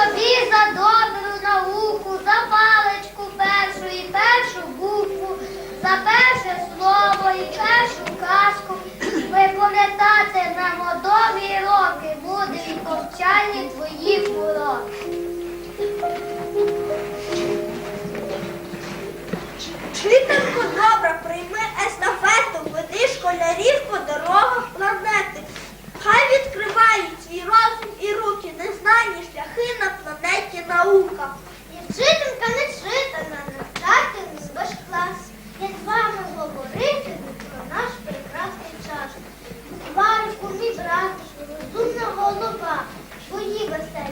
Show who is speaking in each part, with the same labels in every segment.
Speaker 1: тобі за добру науку, за паличку першу і першу букву, за перше слово і першу казку. Ви пам'ятати на довгі роки буде і повчальні твої уроки.
Speaker 2: Вчителько добра, прийми естафету, веди школярів по дорогах шляхи на планеті наука.
Speaker 1: І вчителька не читана, не ваш клас. Я з вами говоритиму про наш прекрасний час. Варику, мій брат, розумна голова, бої веселі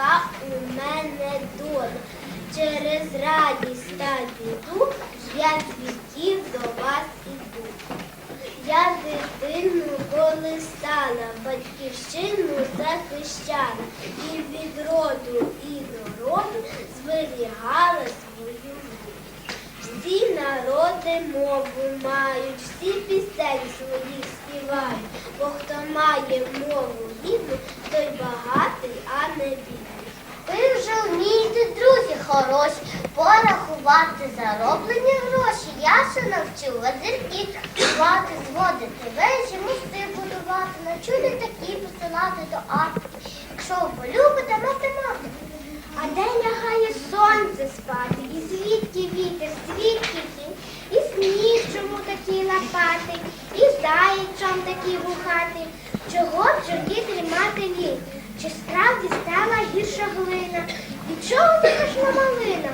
Speaker 1: нелегка у мене доля. Через радість та біду я світів до вас іду. Я дитину колисала, батьківщину захищала, і від роду, і до роду зберігала свою. Всі народи мову мають, всі пісень своїх співають, бо хто має мову рідну, той багатий, а не бідний. Ви вже вмієте, друзі хороші, порахувати зароблені гроші. Я ще навчу лазерки звати, зводити вежі, мости будувати, навчу літаки посилати до Арктики. Якщо полюбите звідки і сніг чому такі лопати, і зайчом такі вухати. чого б журді тримати лінь? Чи справді стала гірша глина? Від чого вихашна малина?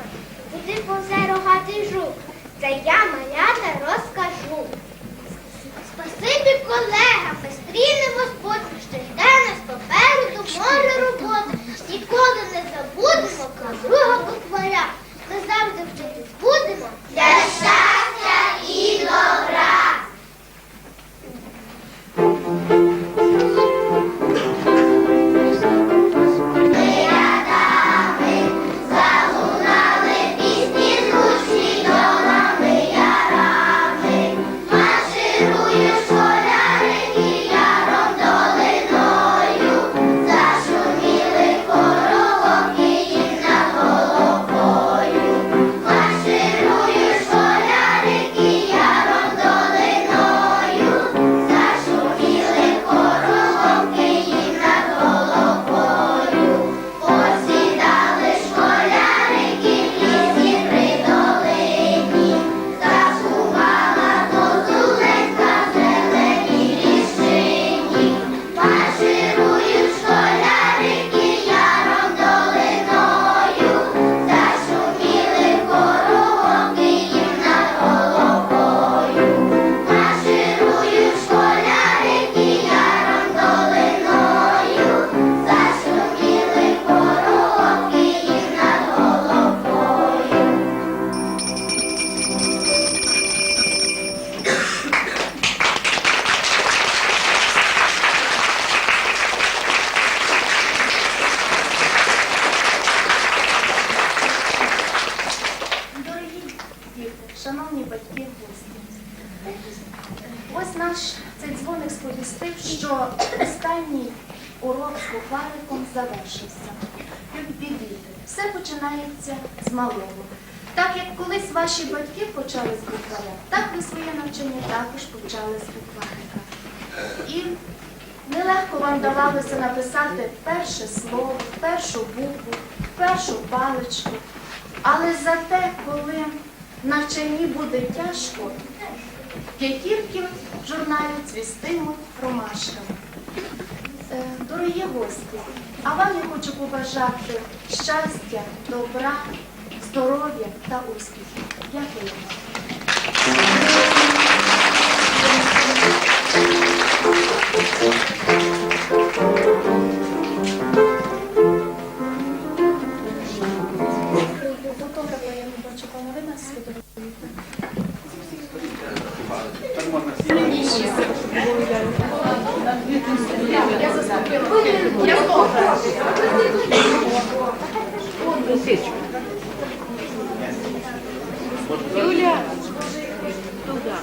Speaker 1: Куди повзе рогатий жук? Це я малята розкажу.
Speaker 3: Шановні батьки, гості. Ось наш цей дзвоник сповістив, що останній урок з буквариком завершився. Любі діти, все починається з малого. Так як колись ваші батьки почали з букваря, так ви своє навчання також почали з букварика. І нелегко вам давалося написати перше слово, першу букву, першу паличку. Але зате, коли навчанні буде тяжко, п'ятірки в журналі цвістимуть ромашками. Е, Дорогі гості, а вам я хочу побажати щастя, добра, здоров'я та успіхів. Дякую. Фотографа
Speaker 4: Юля, туда.